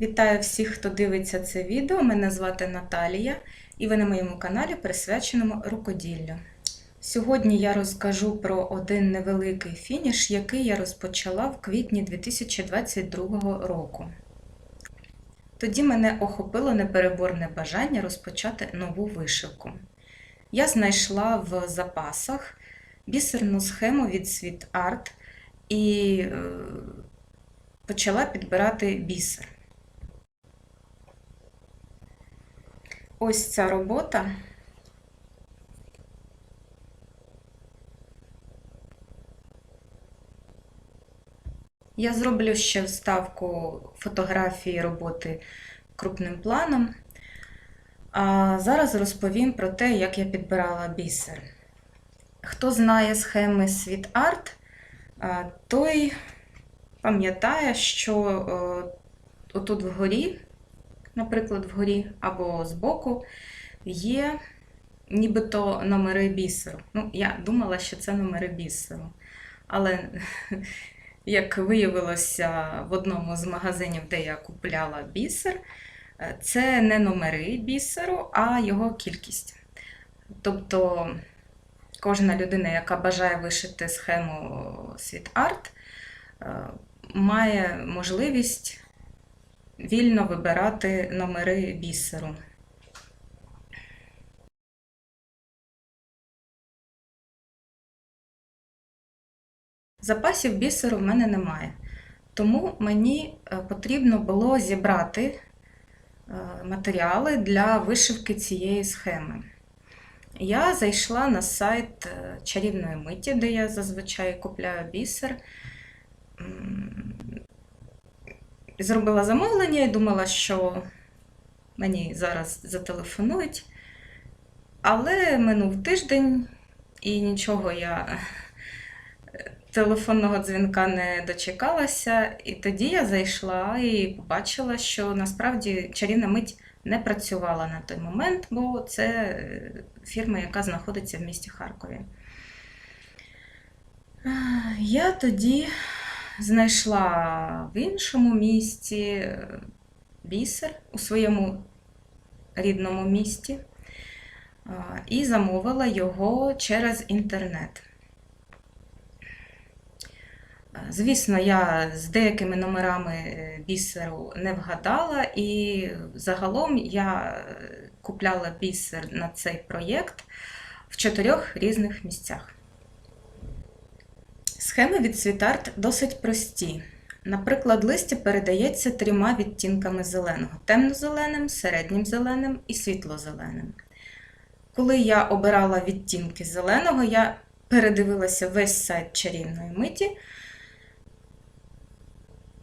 Вітаю всіх, хто дивиться це відео. Мене звати Наталія, і ви на моєму каналі присвяченому рукоділлю. Сьогодні я розкажу про один невеликий фініш, який я розпочала в квітні 2022 року. Тоді мене охопило непереборне бажання розпочати нову вишивку. Я знайшла в запасах бісерну схему від Sweet Art і е, почала підбирати бісер. Ось ця робота. Я зроблю ще вставку фотографії роботи крупним планом. А зараз розповім про те, як я підбирала бісер. Хто знає схеми Sweet Art, той пам'ятає, що е, отут вгорі, наприклад, вгорі або збоку, є нібито номери бісеру. Ну, я думала, що це номери бісеру. Але, як виявилося в одному з магазинів, де я купляла бісер, е, це не номери бісеру, а його кількість. Тобто кожна людина, яка бажає вишити схему Sweet Art, е, має можливість вільно вибирати номери бісеру. Запасів бісеру в мене немає, тому мені е, потрібно було зібрати е, матеріали для вишивки цієї схеми. Я зайшла на сайт е, чарівної миті, де я зазвичай купляю бісер. Зробила замовлення і думала, що мені зараз зателефонують. Але минув тиждень і нічого я е, телефонного дзвінка не дочекалася. І тоді я зайшла і побачила, що насправді чарівна мить не працювала на той момент, бо це е, фірма, яка знаходиться в місті Харкові. Я тоді знайшла в іншому місті е, бісер у своєму рідному місті і замовила його через інтернет. Звісно, я з деякими номерами е, бісеру не вгадала, і загалом я е, купляла бісер на цей проєкт в чотирьох різних місцях. Схеми від Світарт досить прості. Наприклад, листя передається трьома відтінками зеленого: темно-зеленим, середнім зеленим і світло-зеленим. Коли я обирала відтінки зеленого, я передивилася весь сайт чарівної миті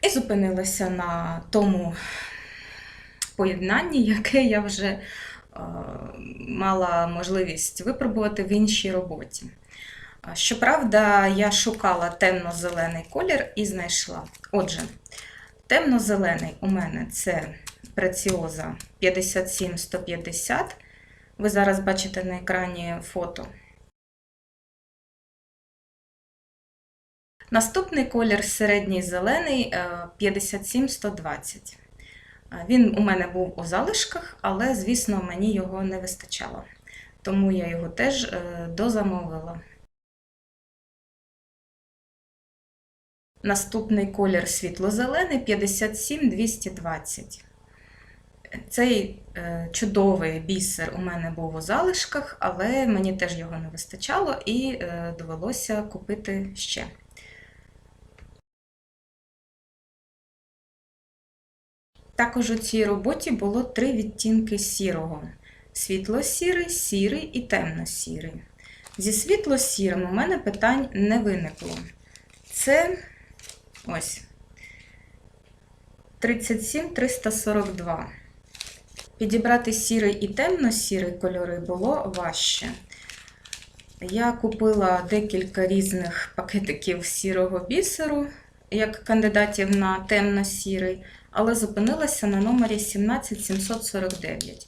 і зупинилася на тому поєднанні, яке я вже е, мала можливість випробувати в іншій роботі. Щоправда, я шукала темно-зелений колір і знайшла. Отже, темно-зелений у мене це преціоза 57150. Ви зараз бачите на екрані фото. Наступний колір середній зелений е, 57120. Е, Він у мене був у залишках, але, звісно, мені його не вистачало. Тому я його теж е, дозамовила. Наступний колір світло-зелений 57220. Цей е, чудовий бісер у мене був у залишках, але мені теж його не вистачало і е, довелося купити ще. Також у цій роботі було три відтінки сірого: світло-сірий, сірий і темно-сірий. Зі світло-сірим у мене питань не виникло. Це ось 37342. Підібрати сірий і темно-сірий кольори було важче. Я купила декілька різних пакетиків сірого бісеру, як кандидатів на темно-сірий, але зупинилася на номері 17749.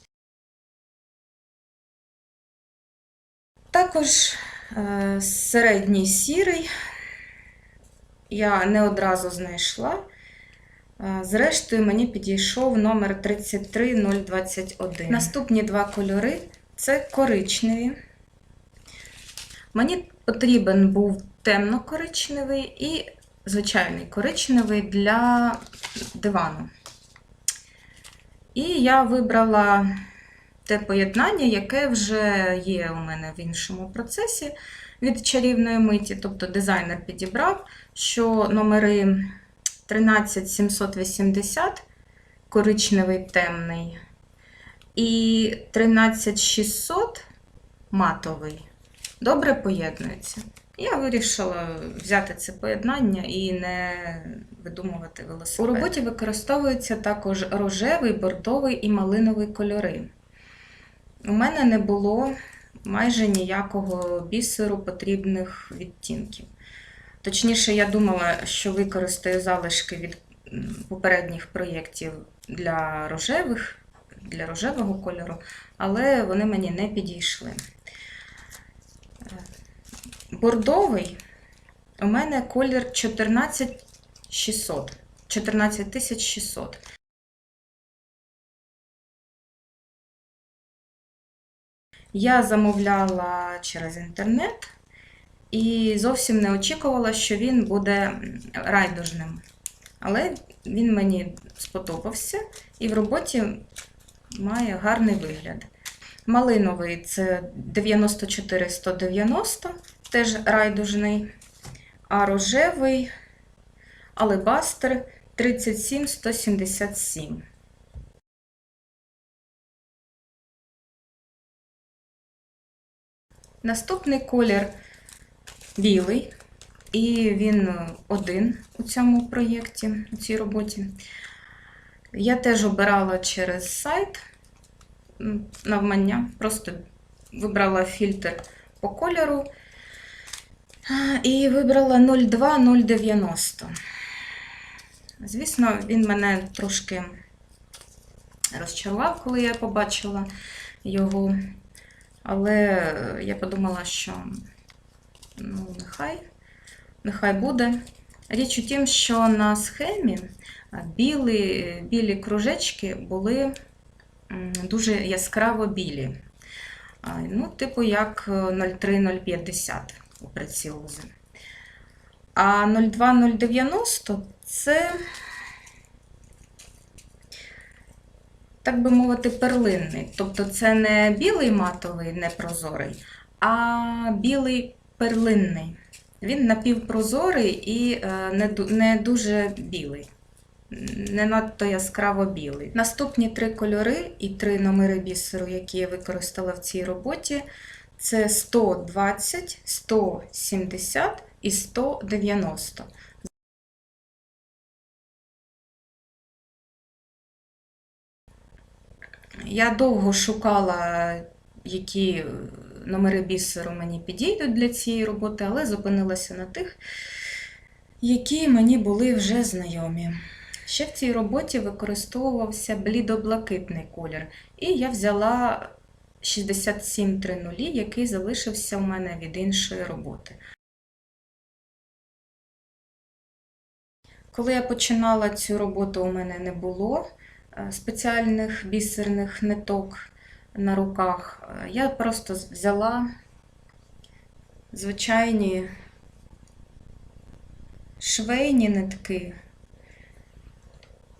Також е, середній сірий я не одразу знайшла. Е, Зрештою, мені підійшов номер 33021. Наступні два кольори це коричневі. Мені потрібен був темно-коричневий і звичайний коричневий для дивану. І я вибрала те поєднання, яке вже є у мене в іншому процесі від чарівної миті. Тобто дизайнер підібрав, що номери 13780 коричневий темний і 13600 матовий добре поєднуються. Я вирішила взяти це поєднання і не видумувати велосипед. У роботі використовуються також рожевий, бордовий і малиновий кольори. У мене не було майже ніякого бісеру потрібних відтінків. Точніше, я думала, що використаю залишки від попередніх проєктів для рожевих, для рожевого кольору, але вони мені не підійшли. Бордовий у мене колір 14600. 14600. Я замовляла через інтернет і зовсім не очікувала, що він буде райдужним. Але він мені сподобався і в роботі має гарний вигляд. Малиновий це 94190, теж райдужний, а рожевий алебастер 37177. Наступний колір білий, і він один у цьому проєкті, у цій роботі. Я теж обирала через сайт навмання, просто вибрала фільтр по кольору і вибрала 02090. Звісно, він мене трошки розчарував, коли я побачила його. Але я подумала, що ну, нехай, нехай буде. Річ у тім, що на схемі білі, білі кружечки були дуже яскраво білі. Ну, типу як 0,3050 у преціози. А 0,2090 це, так би мовити, перлинний. Тобто це не білий матовий, не прозорий, а білий перлинний. Він напівпрозорий і е, не, не дуже білий, не надто яскраво білий. Наступні три кольори і три номери бісеру, які я використала в цій роботі, це 120, 170 і 190. Я довго шукала, які номери бісеру мені підійдуть для цієї роботи, але зупинилася на тих, які мені були вже знайомі. Ще в цій роботі використовувався блідоблакитний колір, і я взяла 6730, який залишився у мене від іншої роботи. Коли я починала цю роботу, у мене не було е, спеціальних бісерних ниток на руках. Е, Я просто взяла звичайні швейні нитки,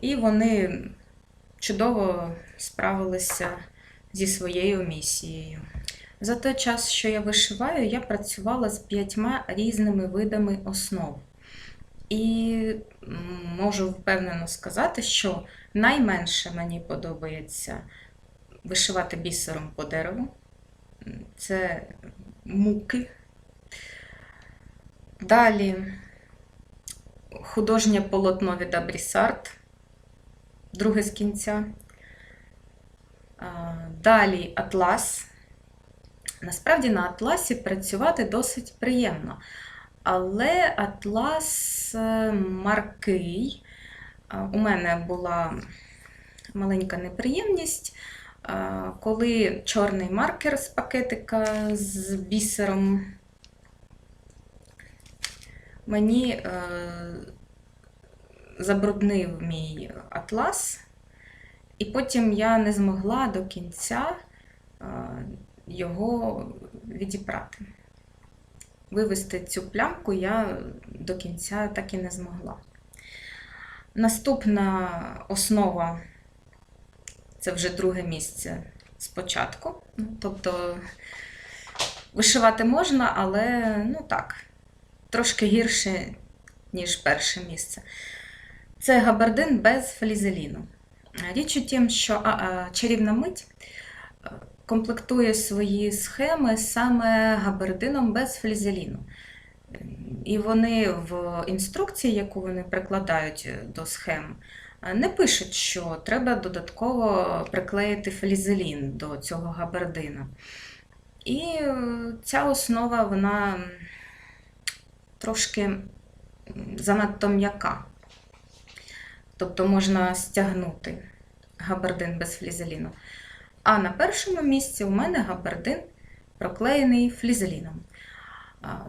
і вони чудово справилися зі своєю місією. За той час, що я вишиваю, я працювала з п'ятьма різними видами основ. І можу впевнено сказати, що найменше мені подобається вишивати бісером по дереву. Це муки. Далі художнє полотно від Абрісарт, друге з кінця. Далі атлас. Насправді на атласі працювати досить приємно. Але атлас е, маркий. У мене була маленька неприємність, коли чорний маркер з пакетика з бісером мені е, забруднив мій атлас, і потім я не змогла до кінця е, його відібрати. Вивести цю плямку я до кінця так і не змогла. Наступна основа це вже друге місце спочатку. Ну, Тобто вишивати можна, але ну так, трошки гірше, ніж перше місце. Це габардин без флізеліну. Річ у тім, що а, а, чарівна мить комплектує свої схеми саме габардином без флізеліну. І вони в інструкції, яку вони прикладають до схем, не пишуть, що треба додатково приклеїти флізелін до цього габардина. І е, ця основа, вона трошки занадто м'яка. Тобто можна стягнути габардин без флізеліну. А на першому місці у мене габардин проклеєний флізеліном.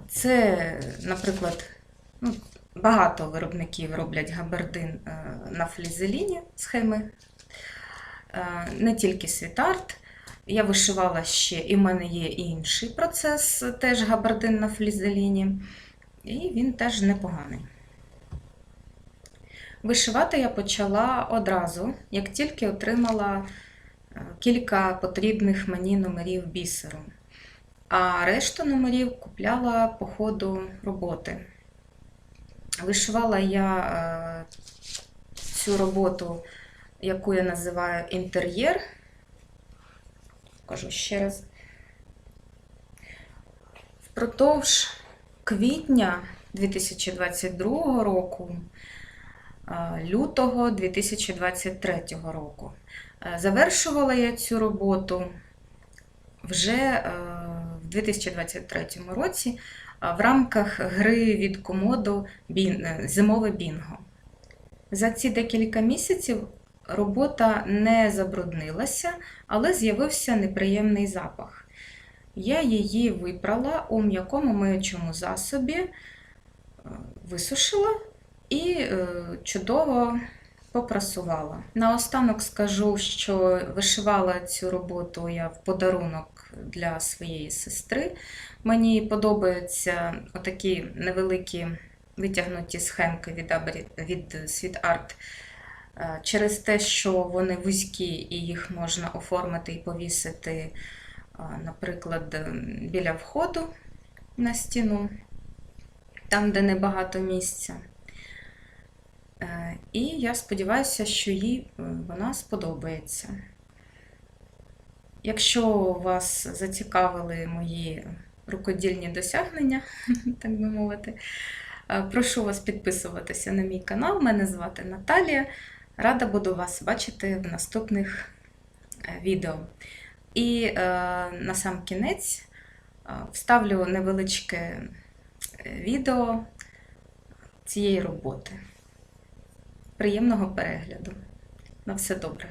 Це, наприклад, ну, багато виробників роблять габардин е, на флізеліні схеми, Е, не тільки світарт. Я вишивала ще, і в мене є інший процес, теж габардин на флізеліні, і він теж непоганий. Вишивати я почала одразу, як тільки отримала кілька потрібних мені номерів бісеру. А решту номерів купляла по ходу роботи. Вишивала я е, цю роботу, яку я називаю інтер'єр. Покажу ще раз. Впродовж квітня 2022 року, е, лютого 2023 року. Е, Завершувала я цю роботу вже е, в 2023 році е, в рамках гри від комоду Зимове Бінго. За ці декілька місяців робота не забруднилася, але з'явився неприємний запах. Я її випрала у м'якому миючому засобі, висушила і чудово попрасувала. Наостанок скажу, що вишивала цю роботу я в подарунок для своєї сестри. Мені подобаються отакі невеликі витягнуті схемки від, від Sweet Art е, через те, що вони вузькі і їх можна оформити і повісити, е, наприклад, біля входу на стіну, там, де небагато місця. Е, І я сподіваюся, що їй е, вона сподобається. Якщо вас зацікавили мої рукодільні досягнення, так би мовити, е, прошу вас підписуватися на мій канал. Мене звати Наталія. Рада буду вас бачити в наступних відео. І е, на сам кінець вставлю невеличке відео цієї роботи. Приємного перегляду. На все добре.